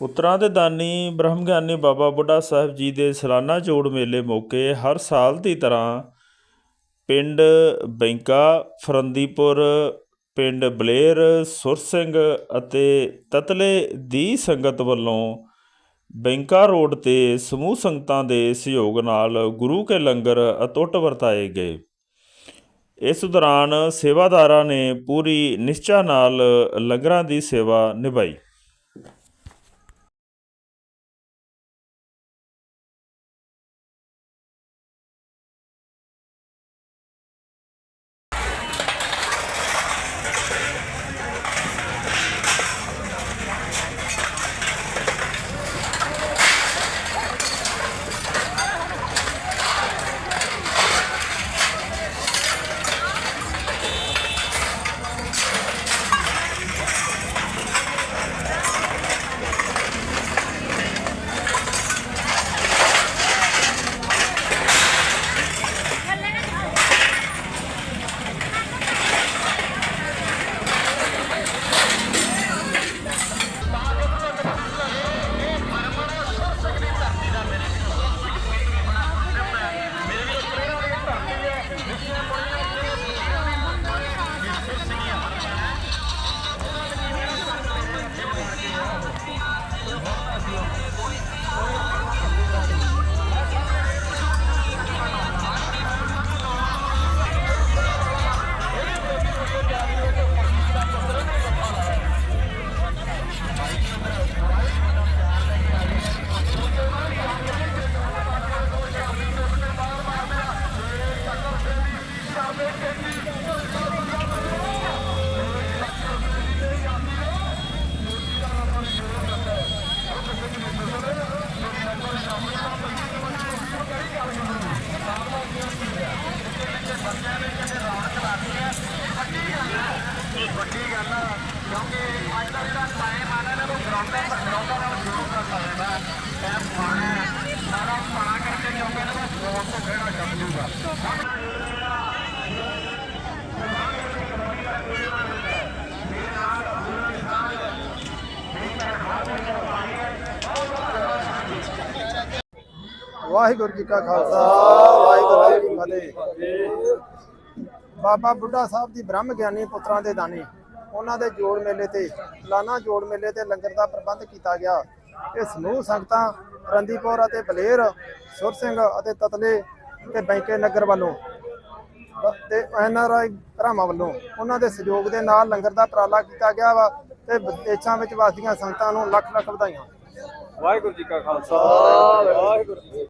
ਪੁੱਤਰਾਂ ਦੇ ਦਾਨੀ, ਬ੍ਰਹਮ ਗਿਆਨੀ ਬਾਬਾ ਬੁੱਢਾ ਸਾਹਿਬ ਜੀ ਦੇ ਸਾਲਾਨਾ ਜੋੜ ਮੇਲੇ ਮੌਕੇ ਹਰ ਸਾਲ ਦੀ ਤਰ੍ਹਾਂ ਪਿੰਡ ਬੈਂਕਾ, ਫਰੰਦੀਪੁਰ, ਪਿੰਡ ਬਲੇਰ, ਸੁਰ ਸਿੰਘ ਅਤੇ ਤਤਲੇ ਦੀ ਸੰਗਤ ਵੱਲੋਂ ਬੈਂਕਾ ਰੋਡ ਤੇ ਸਮੂਹ ਸੰਗਤਾਂ ਦੇ ਸਹਿਯੋਗ ਨਾਲ ਗੁਰੂ ਕੇ ਲੰਗਰ ਅਤੁੱਟ ਵਰਤਾਏ ਗਏ। ਇਸ ਦੌਰਾਨ ਸੇਵਾਦਾਰਾਂ ਨੇ ਪੂਰੀ ਨਿਸ਼ਚਾ ਨਾਲ ਲੰਗਰਾਂ ਦੀ ਸੇਵਾ ਨਿਭਾਈ। ਵਾਹਿਗੁਰੂ ਜੀ ਕਾ ਖਾਲਸਾ, ਵਾਹਿਗੁਰੂ ਜੀ ਕੀ ਫਤਿਹ। ਬਾਬਾ ਬੁੱਢਾ ਸਾਹਿਬ ਦੀ ਬ੍ਰਹਮ ਗਿਆਨੀ ਪੁੱਤਰਾਂ ਦੇ ਦਾਨੀ, ਉਹਨਾਂ ਦੇ ਜੋੜ ਮੇਲੇ ਤੇ ਲਾਨਾ ਜੋੜ ਮੇਲੇ ਤੇ ਲੰਗਰ ਦਾ ਪ੍ਰਬੰਧ ਕੀਤਾ ਗਿਆ। ਇਹ ਸਮੂਹ ਸੰਗਤਾਂ ਰੰਦੀਪੁਰ ਅਤੇ ਬਲੇਰ, ਸੁਰ ਸਿੰਘ ਅਤੇ ਤਤਲੇ ਤੇ ਬੈਂਕੇ ਨਗਰ ਵੱਲੋਂ। ਤੇ ਐਨਆਰਆਈ ਭਰਾਵਾਂ ਵੱਲੋਂ ਉਹਨਾਂ ਦੇ ਸਹਿਯੋਗ ਦੇ ਨਾਲ ਲੰਗਰ ਦਾ ਉਪਰਾਲਾ ਕੀਤਾ ਗਿਆ ਵਾ ਤੇ ਵਿਦੇਸ਼ਾਂ ਵਿੱਚ ਵਸਦੀਆਂ ਸੰਗਤਾਂ ਨੂੰ ਲੱਖ ਲੱਖ ਵਧਾਈਆਂ। ਵਾਹਿਗੁਰੂ ਜੀ ਕਾ ਖਾਲਸਾ। ਵਾਹਿਗੁਰੂ।